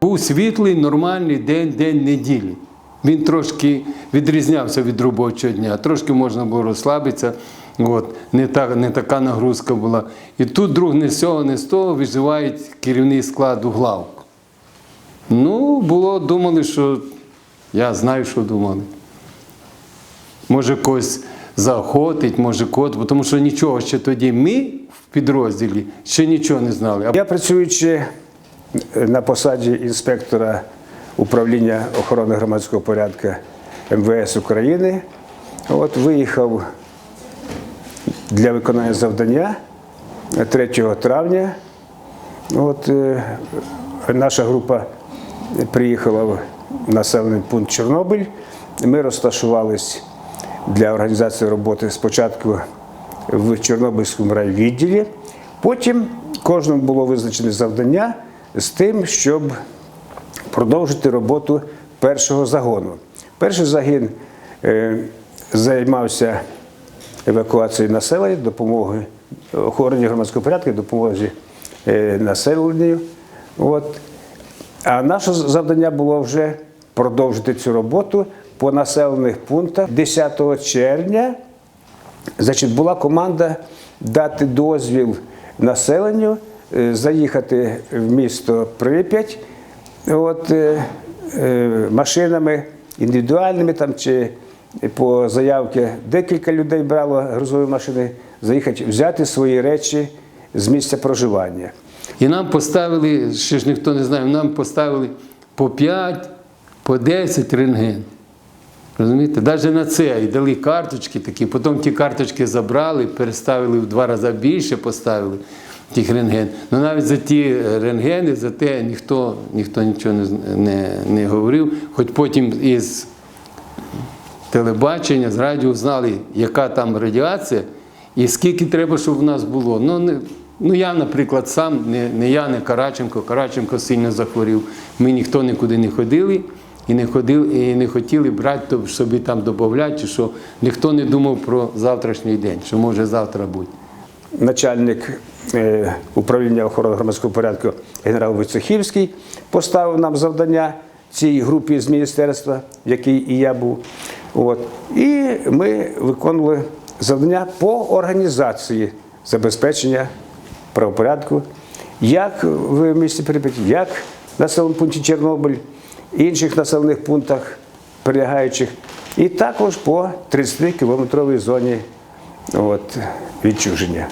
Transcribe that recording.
Був світлий, нормальний день, день неділі. Він трошки відрізнявся від робочого дня, трошки можна було розслабитися. От, не, та, не така нагрузка була. І тут друг не з цього, не з того виживають керівний склад у главку. Ну, було, думали, що я знаю, що думали. Може когось заохотить, може когось, тому що нічого ще тоді ми в підрозділі ще нічого не знали. Я працюючи на посаді інспектора управління охорони громадського порядку МВС України, от виїхав для виконання завдання 3 травня. От, е, наша група приїхала в населений пункт Чорнобиль. Ми розташувались для організації роботи спочатку в Чорнобильському райвідділі. Потім кожному було визначене завдання з тим, щоб продовжити роботу першого загону. Перший загін е, займався евакуацією населення, допомогою охороні громадського порядку, допомозі е, населенню. От. А наше завдання було вже продовжити цю роботу по населених пунктах 10 червня. Значить, була команда дати дозвіл населенню заїхати в місто Прип'ять от, е, е, машинами індивідуальними там, чи по заявці декілька людей брало грузові машини, заїхати, взяти свої речі з місця проживання. І нам поставили, ще ж ніхто не знає, нам поставили по 5, по 10 рентген. Розумієте? Навіть на це і дали карточки такі, потім ті карточки забрали, переставили в два рази більше, поставили тих рентген. Ну навіть за ті рентгени, за те ніхто, ніхто нічого не, не, не говорив. Хоч потім із телебачення, з радіо знали, яка там радіація і скільки треба, щоб в нас було. Ну, не, ну я, наприклад, сам, не, не я, не Караченко. Караченко сильно захворів. Ми ніхто нікуди не ходили і не ходили, і не хотіли брати то собі там додати, що ніхто не думав про завтрашній день, що може завтра бути. Начальник е, управління охорони громадського порядку генерал Войцехівський поставив нам завдання цій групі з міністерства, в якій і я був. От. І ми виконували завдання по організації забезпечення правопорядку, як в місті Прип'ять, як в населеному пункті Чорнобиль, інших населених пунктах прилягаючих, і також по 30 кілометровій зоні от, відчуження.